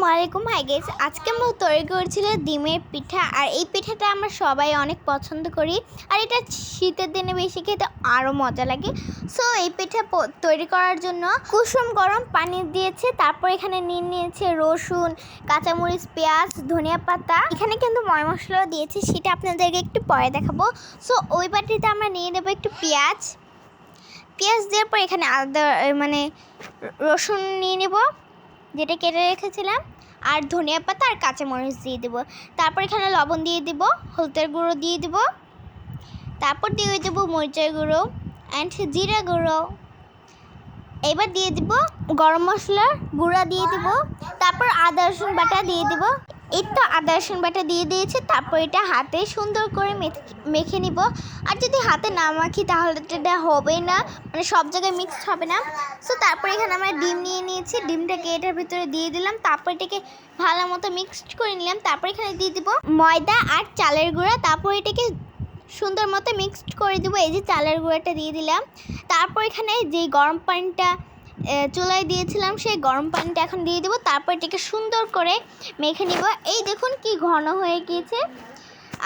আসসালামু আলাইকুম। High guess আজকে আমরা তৈরি করেছিল ডিমের পিঠা আর এই পিঠাটা আমরা সবাই অনেক পছন্দ করি আর এটা শীতের দিনে বেশি খেতে আরও মজা লাগে। সো এই পিঠা তৈরি করার জন্য কুসুম গরম পানি দিয়েছে তারপর এখানে নিয়ে নিয়েছে রসুন কাঁচামরিচ পেঁয়াজ ধনিয়া পাতা। এখানে কিন্তু ময় মশলাও দিয়েছে সেটা আপনাদেরকে একটু পরে দেখাবো। সো ওই বাটিতে আমরা নিয়ে নেব একটু পেঁয়াজ। পেঁয়াজ দেওয়ার পর এখানে এ, মানে রসুন নিয়ে নেব। যেটা কেটে রেখেছিলাম, আর ধনিয়া পাতা আর কাঁচামরিচ দিয়ে দেবো। তারপর এখানে লবণ দিয়ে দেবো, হলুদের গুঁড়ো দিয়ে দেবো। তারপর দিয়ে দেবো মরিচের গুঁড়ো অ্যান্ড জিরা গুঁড়ো। এবার দিয়ে দিব গরম মশলার গুঁড়া দিয়ে দিব। তারপর আদা রসুন বাটা দিয়ে দিব। এই তো আদা, রসুন বাটা দিয়ে দিয়েছে, তারপর এটা হাতে সুন্দর করে মেখে- নিব। আর যদি হাতে না মাখি তাহলে তো এটা হবে না মানে সব জায়গায় মিক্সড হবে না। সো তারপর এখানে আমরা ডিম নিয়ে নিয়েছি, ডিমটাকে এটার ভিতরে দিয়ে দিলাম, তারপর এটাকে ভালো মতো মিক্সড করে নিলাম, তারপর এখানে দিয়ে দিব ময়দা আর চালের গুঁড়া, তারপর এটাকে সুন্দর মতো মিক্সড করে দেবো, এই যে চালের গুঁড়াটা দিয়ে দিলাম। তারপর এখানে যেই গরম পানিটা চুলায় দিয়েছিলাম সেই গরম পানিটা এখন দিয়ে দেবো, তারপর এটাকে সুন্দর করে মেখে নিব। এই দেখুন কি ঘন হয়ে গিয়েছে।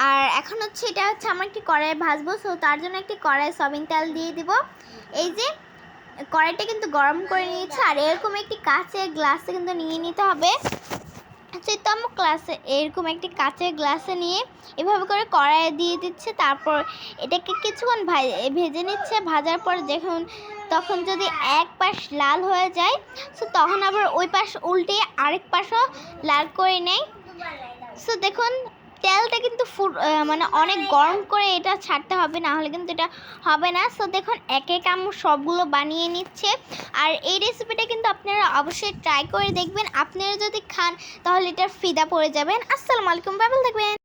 আর এখন হচ্ছে এটা হচ্ছে আমার একটি কড়াই ভাজবো সো তার জন্য একটি কড়াই সবিন তেল দিয়ে দিব। এই যে কড়াইটা কিন্তু গরম করে নিয়েছে, আর এরকম একটি কাঁচের গ্লাসে কিন্তু নিয়ে নিতে হবে। সেই তো আমার ক্লাসে এরকম একটি কাঁচের গ্লাসে নিয়ে এভাবে করে কড়াইয়ে দিয়ে দিচ্ছে, তারপর এটাকে কিছুক্ষণ ভেজে নিচ্ছে, ভাজার পর যখন, তখন যদি এক পাশ লাল হয়ে যায়, সো তখন আবার ওই পাশ উল্টে আরেক পাশও লাল করে নেয়। সো দেখুন তেলটা কিন্তু ফুট মানে অনেক গরম করে এটা ছাড়তে হবে, না হলে কিন্তু এটা হবে না। সো দেখুন, এক এক আমি সবগুলো বানিয়ে নিচ্ছে। আর এই রেসিপিটা কিন্তু আপনারা অবশ্যই ট্রাই করে দেখবেন। আপনারা যদি খান, তাহলে এটা ফিদা পড়ে যাবেন। আসসালামু আলাইকুম বাবল থাকবেন।